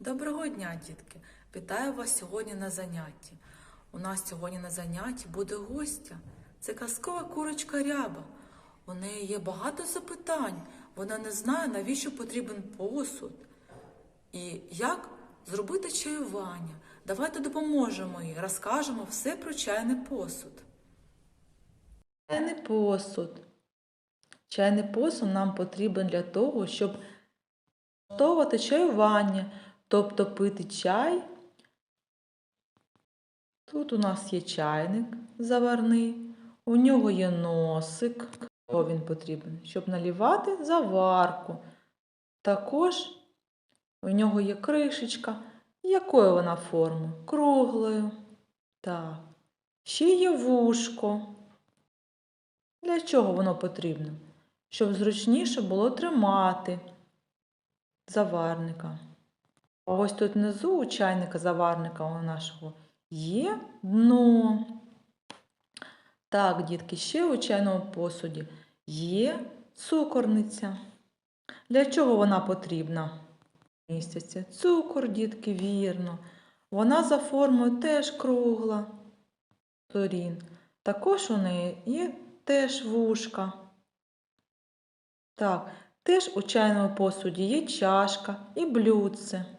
Доброго дня, дітки! Вітаю вас сьогодні на занятті. У нас сьогодні на занятті буде гостя. Це казкова курочка ряба. У неї є багато запитань. Вона не знає, навіщо потрібен посуд і як зробити чаювання. Давайте допоможемо їй, розкажемо все про чайний посуд. Чайний посуд. Чайний посуд нам потрібен для того, щоб готувати чаювання, тобто пити чай. Тут у нас є чайник заварний, у нього є носик. Що він потрібен? Щоб налівати заварку. Також у нього є кришечка. Якої вона форми? Круглою. Так. Ще є вушко. Для чого воно потрібно? Щоб зручніше було тримати заварника. А ось тут внизу у чайника заварника у нашого є дно. Так, дітки, ще у чайному посуді є цукорниця. Для чого вона потрібна? Міститься цукор, дітки, вірно. Вона за формою теж кругла сторін. Також у неї є теж вушка. Так, теж у чайному посуді є чашка і блюдце.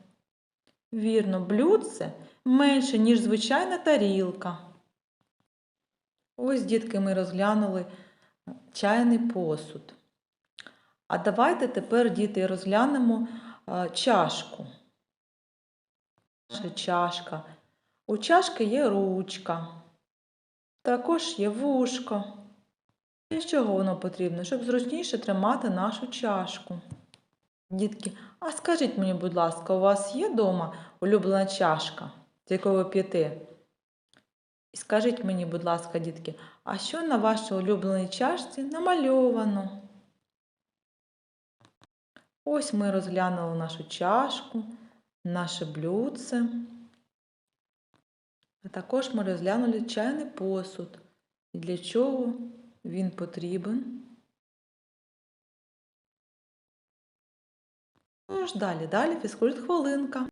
Вірно, блюдце менше, ніж звичайна тарілка. Ось, дітки, ми розглянули чайний посуд. А давайте тепер, діти, розглянемо чашку. Наша чашка. У чашки є ручка. Також є вушко. Для чого воно потрібно? Щоб зручніше тримати нашу чашку. Дітки, а скажіть мені, будь ласка, у вас є вдома улюблена чашка, з якої ви п'єте? І скажіть мені, будь ласка, дітки, а що на вашій улюбленій чашці намальовано? Ось ми розглянули нашу чашку, наше блюдце. А також ми розглянули чайний посуд. І для чого він потрібен. Ну ж далі, далі фізкульт хвилинка.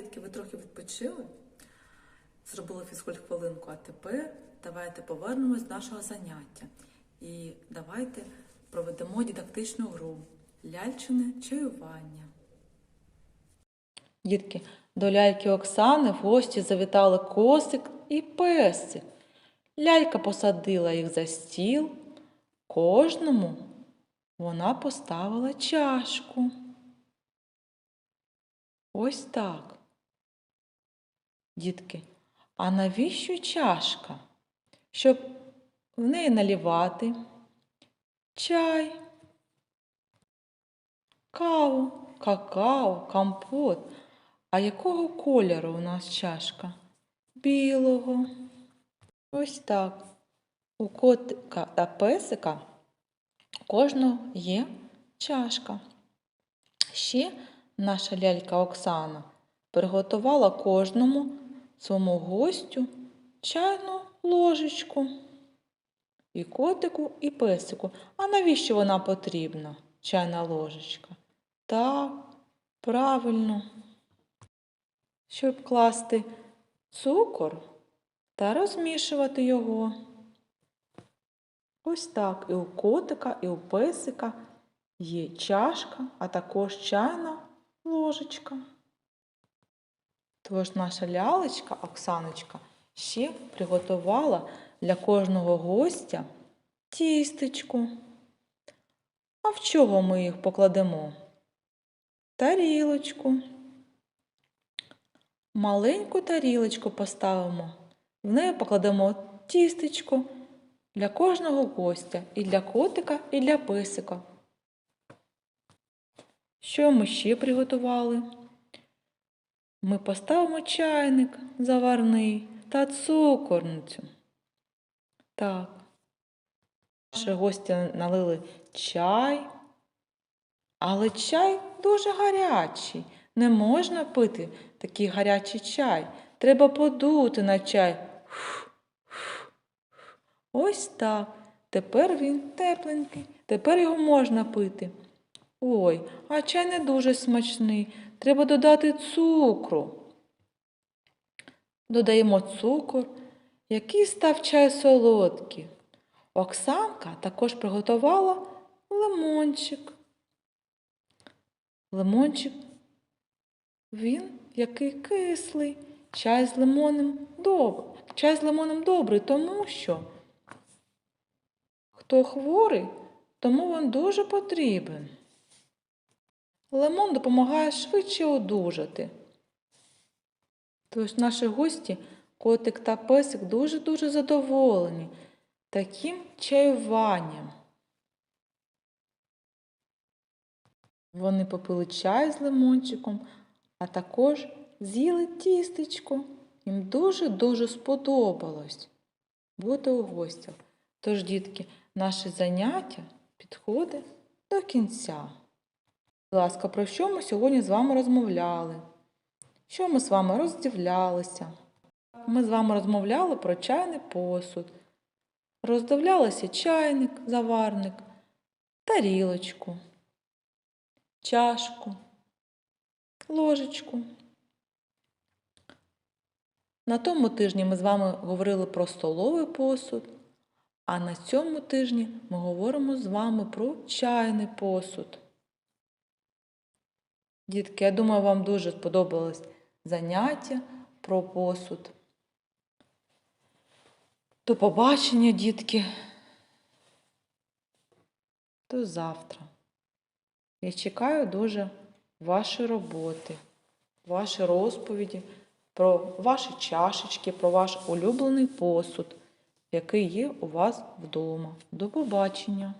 Дітки, ви трохи відпочили, зробили фізкульт хвилинку, а тепер давайте повернемось до нашого заняття. І давайте проведемо дидактичну гру ляльчине чаювання. Дітки, до ляльки Оксани в гості завітали косик і песик. Лялька посадила їх за стіл. Кожному вона поставила чашку. Ось так. Дітки, а навіщо чашка? Щоб в неї налівати чай, каву, какао, компот. А якого кольору у нас чашка? Білого. Ось так. У котика та песика кожного є чашка. Ще наша лялька Оксана приготувала кожному своєму гостю чайну ложечку. І котику, і песику. А навіщо вона потрібна, чайна ложечка? Так, правильно. Щоб класти цукор та розмішувати його. Ось так і у котика, і у песика є чашка, а також чайна ложечка. Тож наша лялечка Оксаночка ще приготувала для кожного гостя тістечку. А в чого ми їх покладемо? Тарілочку. Маленьку тарілочку поставимо. В неї покладемо тістечко для кожного гостя і для котика, і для песика. Що ми ще приготували? Ми поставимо чайник заварний та цукорницю. Так. Наші гості налили чай, але чай дуже гарячий. Не можна пити такий гарячий чай. Треба подути на чай. Ось так. Тепер він тепленький, тепер його можна пити. Ой, а чай не дуже смачний. Треба додати цукру. Додаємо цукор, який став чай солодкий. Оксанка також приготувала лимончик. Лимончик, він який кислий. Чай з лимоном добрий. Чай з лимоном добрий, тому що хто хворий, тому він дуже потрібен. Лимон допомагає швидше одужати. Тож наші гості, котик та песик, дуже-дуже задоволені таким чаюванням. Вони попили чай з лимончиком, а також з'їли тістечко. Їм дуже-дуже сподобалось бути у гостях. Тож, дітки, наше заняття підходить до кінця. Будь ласка, про що ми сьогодні з вами розмовляли? Що ми з вами роздивлялися? Ми з вами розмовляли про чайний посуд. Роздивлялися чайник, заварник, тарілочку, чашку, ложечку. На тому тижні ми з вами говорили про столовий посуд, а на цьому тижні ми говоримо з вами про чайний посуд. Дітки, я думаю, вам дуже сподобалось заняття про посуд. До побачення, дітки. До завтра. Я чекаю дуже вашої роботи, ваші розповіді про ваші чашечки, про ваш улюблений посуд, який є у вас вдома. До побачення!